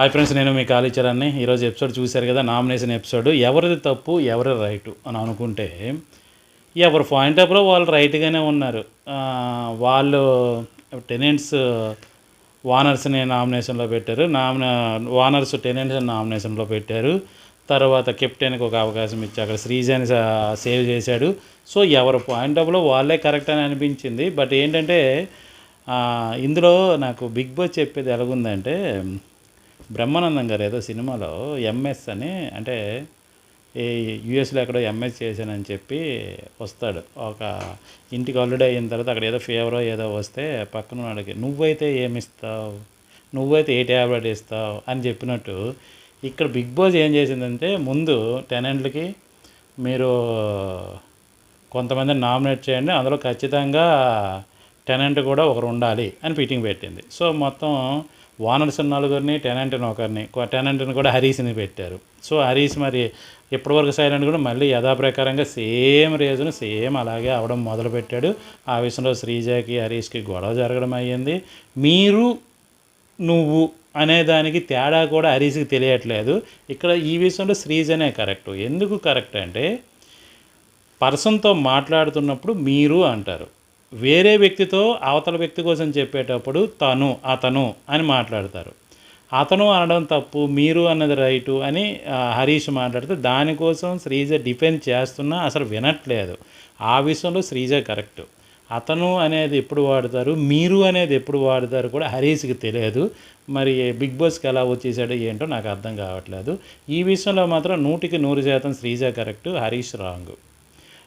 Hi friends నేను మీ కాళీచరాన్ని ఈరోజు episode చూశారు కదా నామినేషన్ ఎపిసోడ్ ఎవరిది తప్పు ఎవరి రైటు అని అనుకుంటే ఎవరి పాయింట్ ఆఫ్లో వాళ్ళు రైట్గానే ఉన్నారు. వాళ్ళు టెనెంట్స్ వానర్స్ని నామినేషన్లో పెట్టారు. నామినే వానర్స్ టెనెంట్స్ నామినేషన్లో పెట్టారు. తర్వాత కెప్టెన్కి ఒక అవకాశం ఇచ్చి అక్కడ శ్రీజాని సేవ్ చేశాడు. సో ఎవరి పాయింట్ ఆఫ్లో వాళ్ళే కరెక్ట్ అని అనిపించింది. బట్ ఏంటంటే ఇందులో నాకు బిగ్ బాస్ చెప్పేది ఎలాగుందంటే బ్రహ్మానందం గారు ఏదో సినిమాలో ఎంఎస్ అని అంటే ఈ యూఎస్లో ఎక్కడో ఎంఎస్ చేశానని చెప్పి వస్తాడు. ఒక ఇంటికి ఆల్రెడీ అయిన తర్వాత అక్కడ ఏదో ఫీవర్ ఏదో వస్తే పక్కన అడిగి నువ్వైతే ఏమిస్తావు? నువ్వైతే ఏ ట్యాబ్లెట్ ఇస్తావు? అని చెప్పినట్టు ఇక్కడ బిగ్ బాస్ ఏం చేసిందంటే ముందు టెనెంట్లకి మీరు కొంతమందిని నామినేట్ చేయండి అందులో ఖచ్చితంగా టెనెంట్ కూడా ఒకరు ఉండాలి అని ఫిట్టింగ్ పెట్టింది. సో మొత్తం వానర్స్ నలుగురిని టెనెంట్ని ఒకరిని టెనెంట్ని కూడా హరీస్ని పెట్టారు. సో హరీస్ మరి ఇప్పటివరకు సైలెంట్ కూడా మళ్ళీ యథాప్రకారంగా సేమ్ రీజన్ సేమ్ అలాగే అవడం మొదలుపెట్టాడు. ఆ విషయంలో శ్రీజాకి హరీష్కి గొడవ జరగడం అయ్యింది. మీరు నువ్వు అనే దానికి తేడా కూడా హరీష్కి తెలియట్లేదు. ఇక్కడ ఈ విషయంలో శ్రీజనే కరెక్ట్. ఎందుకు కరెక్ట్ అంటే పర్సన్తో మాట్లాడుతున్నప్పుడు మీరు అంటారు. వేరే వ్యక్తితో అవతల వ్యక్తి కోసం చెప్పేటప్పుడు తను అతను అని మాట్లాడతారు. అతను అనడం తప్పు మీరు అన్నది రైటు అని హరీష్ మాట్లాడితే దానికోసం శ్రీజ డిఫెండ్ చేస్తున్నా అసలు వినట్లేదు. ఆ విషయంలో శ్రీజ కరెక్ట్. అతను అనేది ఎప్పుడు వాడతారు మీరు అనేది ఎప్పుడు వాడతారు కూడా హరీష్కి తెలియదు. మరి బిగ్ బాస్కి ఎలా వచ్చేసాడో ఏంటో నాకు అర్థం కావట్లేదు. ఈ విషయంలో మాత్రం నూటికి నూరు శాతం శ్రీజ కరెక్ట్ హరీష్ రాంగ్.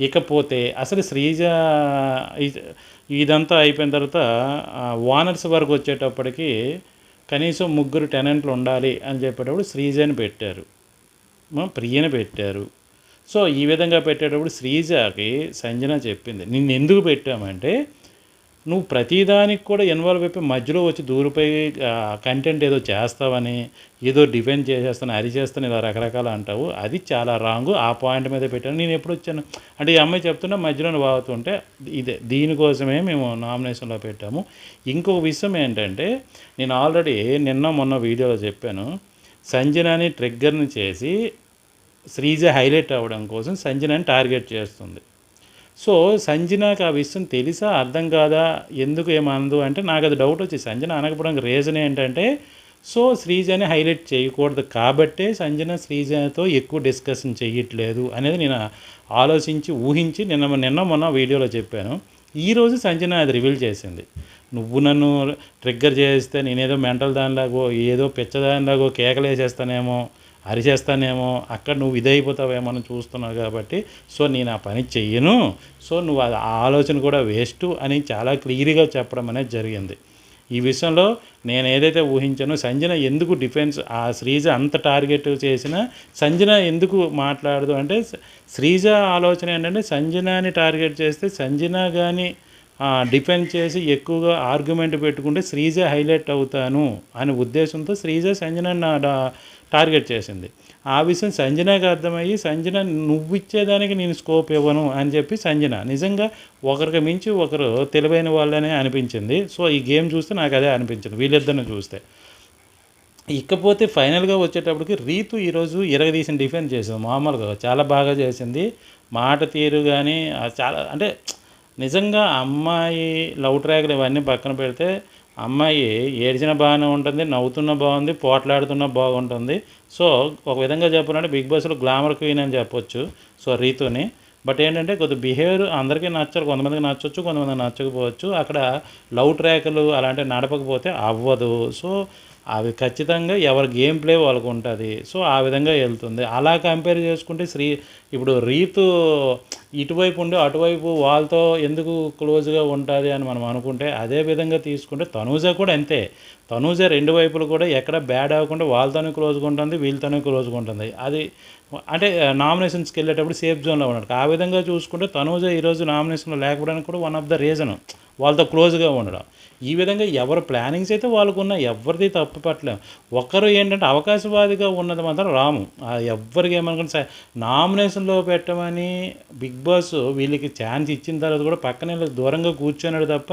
ఇకపోతే అసలు శ్రీజ ఇదంతా అయిపోయిన తర్వాత ఓనర్స్ వరకు వచ్చేటప్పటికి కనీసం ముగ్గురు టెనెంట్లు ఉండాలి అని చెప్పేటప్పుడు శ్రీజని పెట్టారు. ప్రియని పెట్టారు. సో ఈ విధంగా పెట్టేటప్పుడు శ్రీజకి సంజన చెప్పింది నిన్ను ఎందుకు పెట్టామంటే నువ్వు ప్రతిదానికి కూడా ఇన్వాల్వ్ అయిపోయి మధ్యలో వచ్చి దూరిపోయి కంటెంట్ ఏదో చేస్తావని ఏదో డిఫెండ్ చేసేస్తాను అది చేస్తాను ఇలా రకరకాల అంటావు. అది చాలా రాంగ్ ఆ పాయింట్ మీద పెట్టాను. నేను ఎప్పుడు వచ్చాను? అంటే ఈ అమ్మాయి చెప్తున్నా మధ్యలో వాగుతుంటే ఇదే దీనికోసమే మేము నామినేషన్లో పెట్టాము. ఇంకొక విషయం ఏంటంటే నేను ఆల్రెడీ నిన్న మొన్న వీడియోలో చెప్పాను. సంజనాని ట్రిగ్గర్ని చేసి శ్రీజ హైలైట్ అవ్వడం కోసం సంజనాని టార్గెట్ చేస్తుంది. సో సంజనాకి ఆ విషయం తెలుసా? అర్థం కాదా? ఎందుకు ఏమనదు? అంటే నాకు అది డౌట్ వచ్చి సంజన అనకపోవడానికి రీజన్ ఏంటంటే సో శ్రీజని హైలైట్ చేయకూడదు కాబట్టే సంజన శ్రీజనతో ఎక్కువ డిస్కషన్ చేయట్లేదు అనేది నేను ఆలోచించి ఊహించి నిన్న నిన్న మొన్న వీడియోలో చెప్పాను. ఈరోజు సంజన అది రివీల్ చేసింది. నువ్వు నన్ను ట్రిగ్గర్ చేస్తే నేనేదో మెంటల్ దానిలాగో ఏదో పిచ్చదానిలాగో కేకలేసేస్తానేమో అరిచేస్తానేమో అక్కడ నువ్వు ఇదైపోతావేమో అని చూస్తున్నావు కాబట్టి సో నేను ఆ పని చెయ్యను సో నువ్వు అది ఆ ఆలోచన కూడా వేస్ట్ అని చాలా క్లియర్గా చెప్పడం అనేది జరిగింది. ఈ విషయంలో నేను ఏదైతే ఊహించానో సంజన ఎందుకు డిఫెన్స్ ఆ శ్రీజ అంత టార్గెట్ చేసినా సంజన ఎందుకు మాట్లాడదు అంటే శ్రీజ ఆలోచన ఏంటంటే సంజనాని టార్గెట్ చేస్తే సంజన కానీ డిఫెండ్ చేసి ఎక్కువగా ఆర్గ్యుమెంట్ పెట్టుకుంటే శ్రీజ హైలైట్ అవుతాను అనే ఉద్దేశంతో శ్రీజ సంజన టార్గెట్ చేసింది. ఆ విషయం సంజనాకి అర్థమయ్యి సంజన నువ్వు ఇచ్చేదానికి నేను స్కోప్ ఇవ్వను అని చెప్పి సంజన నిజంగా ఒకరికి మించి ఒకరు తెలివైన వాళ్ళనే అనిపించింది. సో ఈ గేమ్ చూస్తే నాకు అదే అనిపించింది వీళ్ళిద్దరిని చూస్తే. ఇకపోతే ఫైనల్గా వచ్చేటప్పటికి రీతు ఈరోజు ఇరగదీసిన డిఫెండ్ చేసింది మామూలుగా చాలా బాగా చేసింది. మాట తీరు కానీ చాలా అంటే నిజంగా అమ్మాయి లవ్ ట్రాక్లు ఇవన్నీ పక్కన పెడితే అమ్మాయి ఏడ్చిన బాగానే ఉంటుంది నవ్వుతున్న బాగుంది పోట్లాడుతున్న బాగుంటుంది. సో ఒక విధంగా చెప్పాలంటే బిగ్ బాస్లో గ్లామర్ క్వీన్ అని చెప్పొచ్చు సో రీతుని. బట్ ఏంటంటే కొద్ది బిహేవియర్ అందరికీ నచ్చరు కొంతమందికి నచ్చవచ్చు కొంతమందికి నచ్చకపోవచ్చు. అక్కడ లవ్ ట్రాక్లు అలాంటివి నడపకపోతే అవ్వదు. సో అవి ఖచ్చితంగా ఎవరి గేమ్ ప్లే వాళ్ళకు ఉంటుంది. సో ఆ విధంగా వెళ్తుంది. అలా కంపేర్ చేసుకుంటే శ్రీ ఇప్పుడు రీతు ఇటువైపు ఉండి అటువైపు వాళ్ళతో ఎందుకు క్లోజ్గా ఉంటుంది అని మనం అనుకుంటే అదే విధంగా తీసుకుంటే తనూజ కూడా అంతే. తనూజ రెండు వైపులు కూడా ఎక్కడ బ్యాడ్ అవ్వకుండా వాళ్ళతోనే క్లోజ్గా ఉంటుంది వీళ్ళతోనే క్లోజ్గా ఉంటుంది. అది అంటే నామినేషన్స్కి వెళ్ళేటప్పుడు సేఫ్ జోన్లో ఉన్నాడు ఆ విధంగా చూసుకుంటే తనూజ ఈరోజు నామినేషన్లో లేకపోవడానికి కూడా వన్ ఆఫ్ ద రీజన్. వాళ్ళతో క్లోజ్గా ఉండడం. ఈ విధంగా ఎవరి ప్లానింగ్స్ అయితే వాళ్ళకు ఉన్న ఎవరిది తప్పు పట్టలేం ఒకరు ఏంటంటే అవకాశవాదిగా ఉన్నది మాత్రం రాము. ఎవరికి ఎవ్వరికి ఏమనుకుంటే నామినేషన్లో పెట్టమని బిగ్ బాస్ వీళ్ళకి ఛాన్స్ ఇచ్చిన తర్వాత కూడా పక్కన దూరంగా కూర్చున్నాడు తప్ప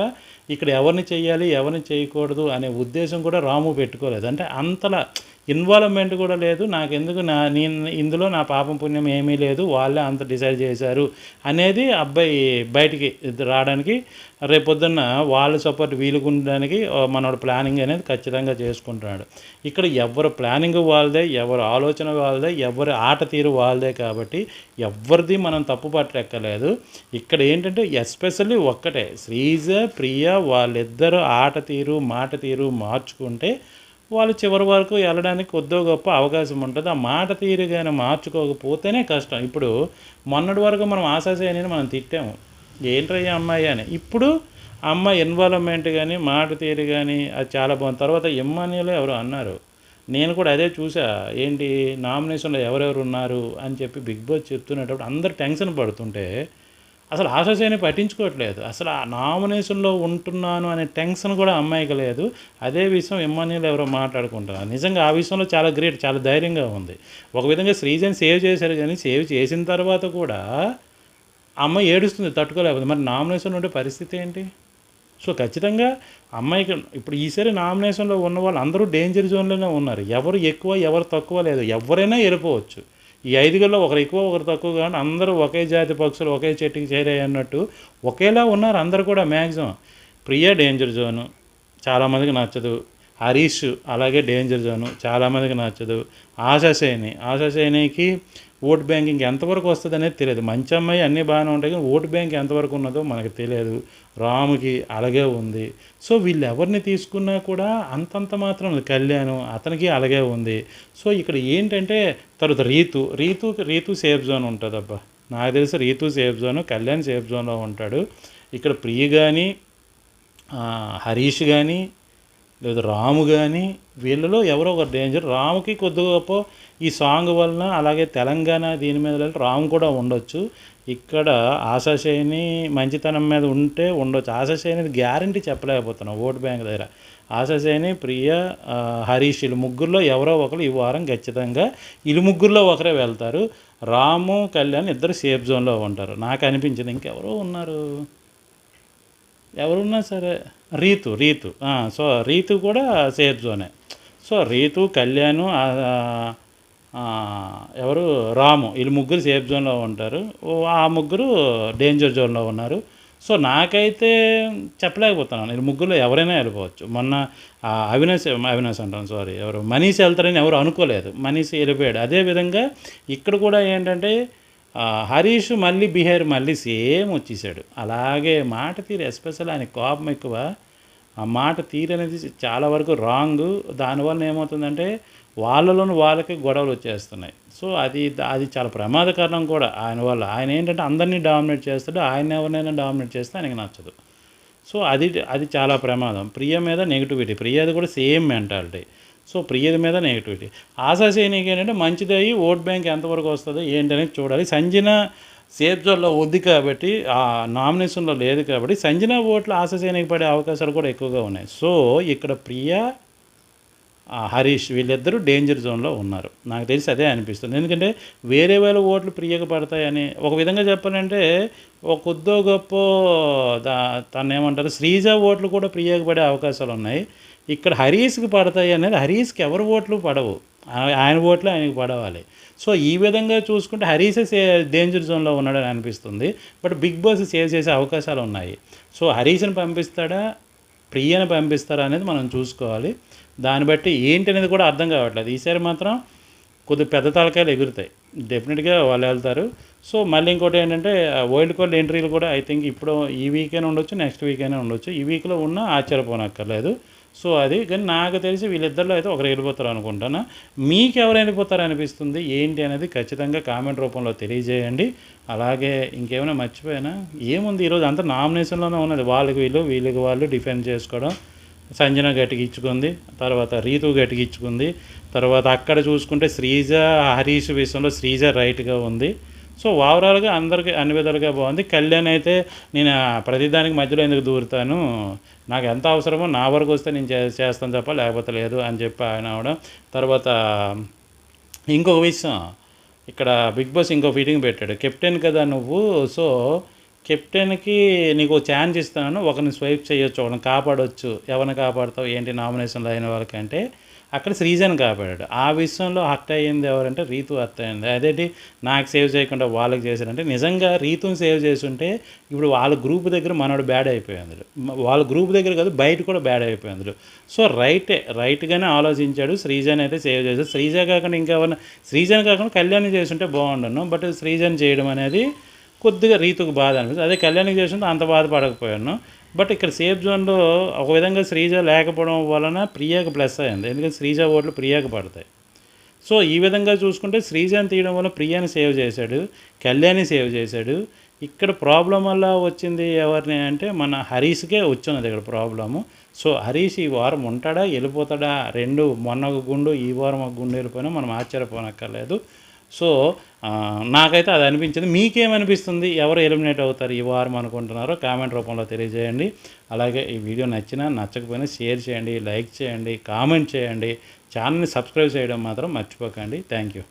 ఇక్కడ ఎవరిని చేయాలి ఎవరిని చేయకూడదు అనే ఉద్దేశం కూడా రాము పెట్టుకోలేదు. అంటే అంతలా ఇన్వాల్వ్మెంట్ కూడా లేదు. నాకు ఎందుకు నా నేను ఇందులో నా పాపం పుణ్యం ఏమీ లేదు. వాళ్ళే అంత డిసైడ్ చేశారు అనేది అబ్బాయి బయటికి రావడానికి రేపొద్దున్న వాళ్ళ సపోర్ట్ వీలుకుండడానికి మనోడు ప్లానింగ్ అనేది ఖచ్చితంగా చేసుకుంటున్నాడు. ఇక్కడ ఎవరు ప్లానింగ్ వాళ్ళదే ఎవరు ఆలోచన వాళ్ళదే ఎవరి ఆట తీరు వాళ్ళదే కాబట్టి ఎవరిది మనం తప్పు పట్టెక్కలేదు ఇక్కడ ఏంటంటే ఎస్పెషల్లీ ఒక్కటే శ్రీజ ప్రియ వాళ్ళిద్దరు ఆట తీరు మాట తీరు మార్చుకుంటే వాళ్ళు చివరి వరకు వెళ్ళడానికి కొద్దో గొప్ప అవకాశం ఉంటుంది. ఆ మాట తీరు కానీ మార్చుకోకపోతేనే కష్టం. ఇప్పుడు మొన్నటి వరకు మనం ఆశాసేయని మనం తిట్టాము. ఏంట్రయ్య అమ్మాయి అని. ఇప్పుడు అమ్మ అమ్మాయి ఇన్వాల్వ్మెంట్ కానీ మాట తీరు కానీ అది చాలా బాగుంది. తర్వాత ఎమ్మాన్యులు ఎవరు అన్నారు. నేను కూడా అదే చూసా. ఏంటి నామినేషన్లో ఎవరెవరు ఉన్నారు అని చెప్పి బిగ్ బాస్ చెప్తున్నప్పుడు అందరు టెన్షన్ పడుతుంటే అసలు ఆశాసేని పట్టించుకోవట్లేదు. అసలు ఆ నామినేషన్లో ఉంటున్నాను అనే టెన్షన్ కూడా అమ్మాయికి లేదు. అదే విషయం ఎమ్మానీలు ఎవరో మాట్లాడుకుంటున్నారు. నిజంగా ఆ విషయంలో చాలా గ్రేట్ చాలా ధైర్యంగా ఉంది. ఒక విధంగా శ్రీజన్ సేవ్ చేశారు కానీ సేవ్ చేసిన తర్వాత కూడా అమ్మ ఏడుస్తుంది తట్టుకోలేకపోతే. మరి నామినేషన్ ఉండే పరిస్థితి ఏంటి? సో ఖచ్చితంగా అమ్మాయికి ఇప్పుడు ఈసారి నామినేషన్లో ఉన్న వాళ్ళు అందరూ డేంజర్ జోన్లోనే ఉన్నారు. ఎవరు ఎక్కువ ఎవరు తక్కువ లేదు. ఎవరైనా వెళ్ళిపోవచ్చు. ఈ ఐదుగురిలో ఒకరు ఎక్కువ ఒకరు తక్కువ కానీ అందరూ ఒకే జాతి పక్షులు ఒకే చెట్టుకి చేరాయి అన్నట్టు ఒకేలా ఉన్నారు అందరు కూడా మ్యాక్సిమం ప్రియ డేంజర్ జోను చాలామందికి నచ్చదు. హరీష్ అలాగే డేంజర్ జోను చాలామందికి నచ్చదు. ఆశాసేని ఆశాసేనికి ఓట్ బ్యాంకింగ్ ఎంతవరకు వస్తుంది అనేది తెలియదు. మంచి అమ్మాయి అన్నీ బాగానే ఉంటాయి కానీ ఓట్ బ్యాంక్ ఎంతవరకు ఉన్నదో మనకు తెలియదు. రాముకి అలాగే ఉంది. సో వీళ్ళు ఎవరిని తీసుకున్నా కూడా అంతంత మాత్రం కళ్యాణం అతనికి అలాగే ఉంది. సో ఇక్కడ ఏంటంటే తర్వాత రీతు. రీతు రీతు సేఫ్ జోన్ ఉంటుంది అబ్బా నాకు తెలిసి Ritu safe zone Kalyan safe జోన్లో ఉంటాడు. ఇక్కడ ప్రియ కానీ హరీష్ కానీ లేదా రాము కానీ వీళ్ళలో ఎవరో ఒక డేంజర్ రాముకి కొద్దిగా గొప్ప ఈ సాంగ్ వలన అలాగే తెలంగాణ దీని మీద రాము కూడా ఉండొచ్చు. ఇక్కడ ఆశాశయని మంచితనం మీద ఉంటే ఉండొచ్చు. ఆశాశయని గ్యారంటీ చెప్పలేకపోతున్నాం ఓట్ బ్యాంక్ దగ్గర. ఆశాశయని ప్రియ హరీష్ వీళ్ళు ముగ్గురులో ఎవరో ఒకరు ఈ వారం ఖచ్చితంగా వీళ్ళు ముగ్గురులో ఒకరే వెళ్తారు. రాము కళ్యాణ్ ఇద్దరు సేఫ్ జోన్లో ఉంటారు. నాకు అనిపించింది ఇంకెవరో ఉన్నారు. ఎవరున్నా సరే. రీతు రీతు. సో రీతు కూడా సేఫ్ జోనే. సో రీతు కళ్యాణ్ ఎవరు? రాము. వీళ్ళు ముగ్గురు సేఫ్ జోన్లో ఉంటారు. ఓ, ఆ ముగ్గురు డేంజర్ జోన్లో ఉన్నారు. సో నాకైతే చెప్పలేకపోతున్నాను. వీళ్ళు ముగ్గురులో ఎవరైనా వెళ్ళిపోవచ్చు. మొన్న అవినాష్ అవినాష్ అంటాను సారీ ఎవరు? మనీష్ వెళ్తారని ఎవరు అనుకోలేదు. మనీష్ వెళ్ళిపోయాడు. అదేవిధంగా ఇక్కడ కూడా ఏంటంటే హరీష్ మళ్ళీ బిహేవియర్ మళ్ళీ సేమ్ వచ్చేసాడు. అలాగే మాట తీరు ఎస్పెషల్ ఆయన కోపం ఎక్కువ. ఆ మాట తీరనేది అనేది చాలా వరకు రాంగ్ దానివల్ల ఏమవుతుందంటే వాళ్ళలోని వాళ్ళకి గొడవలు వచ్చేస్తున్నాయి. సో అది అది చాలా ప్రమాదకరం కూడా. ఆయన వల్ల ఆయన ఏంటంటే అందరినీ డామినేట్ చేస్తాడు. ఆయన ఎవరినైనా డామినేట్ చేస్తే ఆయనకి నచ్చదు. సో అది అది చాలా ప్రమాదం. ప్రియ మీద నెగిటివిటీ ప్రియది కూడా సేమ్ మెంటాలిటీ సో ప్రియది మీద నెగిటివిటీ ఆశాసేనికి ఏంటంటే మంచిది అయ్యి ఓట్ బ్యాంక్ ఎంతవరకు వస్తుందో ఏంటనేది చూడాలి. సంజన సేఫ్ జోన్లో ఉంది కాబట్టి ఆ నామినేషన్లో లేదు కాబట్టి సంజన ఓట్లు ఆశాసేనికి పడే అవకాశాలు కూడా ఎక్కువగా ఉన్నాయి. సో ఇక్కడ ప్రియా హరీష్ వీళ్ళిద్దరూ డేంజర్ జోన్లో ఉన్నారు. నాకు తెలిసి అదే అనిపిస్తుంది. ఎందుకంటే వేరే వాళ్ళ ఓట్లు ప్రియకు పడతాయని ఒక విధంగా చెప్పాలంటే ఒక కొద్దో గొప్ప దా తను ఏమంటారు శ్రీజ ఓట్లు కూడా ప్రియకు పడే అవకాశాలు ఉన్నాయి. ఇక్కడ హరీష్కి పడతాయి అనేది హరీష్కి ఎవరి ఓట్లు పడవు. ఆయన ఓట్లు ఆయనకి పడవాలి. సో ఈ విధంగా చూసుకుంటే హరీసెస్ డేంజర్ జోన్లో ఉన్నాడని అనిపిస్తుంది. బట్ బిగ్ బాస్ సేవ్ చేసే అవకాశాలు ఉన్నాయి. సో హరీష్ని పంపిస్తాడా? ప్రియని పంపిస్తారా అనేది మనం చూసుకోవాలి. దాన్ని బట్టి ఏంటి అనేది కూడా అర్థం కావట్లేదు. ఈసారి మాత్రం కొద్ది పెద్ద తలకాయలు ఎగురుతాయి. డెఫినెట్గా వాళ్ళు వెళ్తారు. సో మళ్ళీ ఇంకోటి ఏంటంటే వరల్డ్ కోల్డ్ ఎంట్రీలు కూడా ఐ థింక్ ఇప్పుడు ఈ వీకైనా ఉండొచ్చు నెక్స్ట్ వీకైనా ఉండొచ్చు. ఈ వీక్లో ఉన్న ఆశ్చర్యపోనక్కర్లేదు. సో అది కానీ నాకు తెలిసి వీళ్ళిద్దరిలో అయితే ఒకరు వెళ్ళిపోతారు అనుకుంటాను. మీకు ఎవరు వెళ్ళిపోతారు అనిపిస్తుంది? ఏంటి అనేది ఖచ్చితంగా కామెంట్ రూపంలో తెలియజేయండి. అలాగే ఇంకేమైనా మర్చిపోయినా? ఏముంది? ఈరోజు అంతా నామినేషన్లోనే ఉన్నది. వాళ్ళకి వీళ్ళు వీళ్ళకి వాళ్ళు డిఫెండ్ చేసుకోవడం. సంజన గట్టిగిచ్చుకుంది తర్వాత రీతు గట్టిగిచ్చుకుంది తర్వాత అక్కడ చూసుకుంటే శ్రీజ హరీష్ విషయంలో శ్రీజ రైట్గా ఉంది. సో ఓవరాల్గా అందరికి అన్ని విధాలుగా బాగుంది. కళ్యాణ్ అయితే నేను ప్రతిదానికి మధ్యలో ఎందుకు దూరుతాను? నాకు ఎంత అవసరమో నా వరకు వస్తే నేను చే చేస్తాను తప్ప లేకపోతే లేదు అని చెప్పి ఆయన అవడం. తర్వాత ఇంకొక విషయం ఇక్కడ బిగ్ బాస్ ఇంకో ఫీటింగ్ పెట్టాడు. కెప్టెన్ కదా నువ్వు సో కెప్టెన్కి నీకు ఛాన్స్ ఇస్తాను. ఒకరిని స్వైప్ చేయొచ్చు ఒకరిని కాపాడొచ్చు. ఎవరిని కాపాడతావు? ఏంటి నామినేషన్లో అయిన వాళ్ళకంటే అక్కడ శ్రీజన్ కాపాడాడు ఆ విషయంలో హర్ట్ అయ్యింది ఎవరంటే రీతు హర్ట్ అయింది అదేంటి? నాకు సేవ్ చేయకుండా వాళ్ళకి చేశారంటే నిజంగా రీతుని సేవ్ చేస్తుంటే ఇప్పుడు వాళ్ళ గ్రూప్ దగ్గర మనోడు బ్యాడ్ అయిపోయింది. వాళ్ళ గ్రూప్ దగ్గర కాదు బయట కూడా బ్యాడ్ అయిపోయింది. సో రైటే రైట్గానే ఆలోచించాడు. శ్రీజన్ అయితే సేవ్ చేశాడు. శ్రీజ కాకుండా ఇంకెవరన్నా శ్రీజన్ కాకుండా కళ్యాణ్ చేస్తుంటే బాగుండను. బట్ శ్రీజన్ చేయడం అనేది కొద్దిగా రీతుకు బాధ అనిపిస్తుంది. అదే కళ్యాణం చేస్తుంటే అంత బాధపడకపోయాను. బట్ ఇక్కడ సేఫ్ జోన్లో ఒక విధంగా శ్రీజ లేకపోవడం వలన ప్రియాకి ప్లస్ అయింది. ఎందుకంటే శ్రీజ ఓట్లు ప్రియాకి పడతాయి. సో ఈ విధంగా చూసుకుంటే శ్రీజాని తీయడం వల్ల ప్రియాని సేవ్ చేశాడు కళ్యాణి సేవ్ చేశాడు. ఇక్కడ ప్రాబ్లం వల్ల వచ్చింది ఎవరిని అంటే మన హరీష్కే వచ్చినది ఇక్కడ ప్రాబ్లము. సో హరీష్ ఈ వారం ఉంటాడా వెళ్ళిపోతాడా? రెండు మొన్న ఒక గుండు ఈ వారం ఒక గుండు వెళ్ళిపోయినా మనం ఆశ్చర్యపోనక్కర్లేదు. సో నాకైతే అది అనిపించింది. మీకేమనిపిస్తుంది? ఎవరు ఎలిమినేట్ అవుతారు? ఈ వారం అనుకుంటున్నారో కామెంట్ రూపంలో తెలియజేయండి. అలాగే ఈ వీడియో నచ్చినా నచ్చకపోయినా షేర్ చేయండి లైక్ చేయండి కామెంట్ చేయండి. ఛానల్ని సబ్స్క్రైబ్ చేయడం మాత్రం మర్చిపోకండి. Thank you.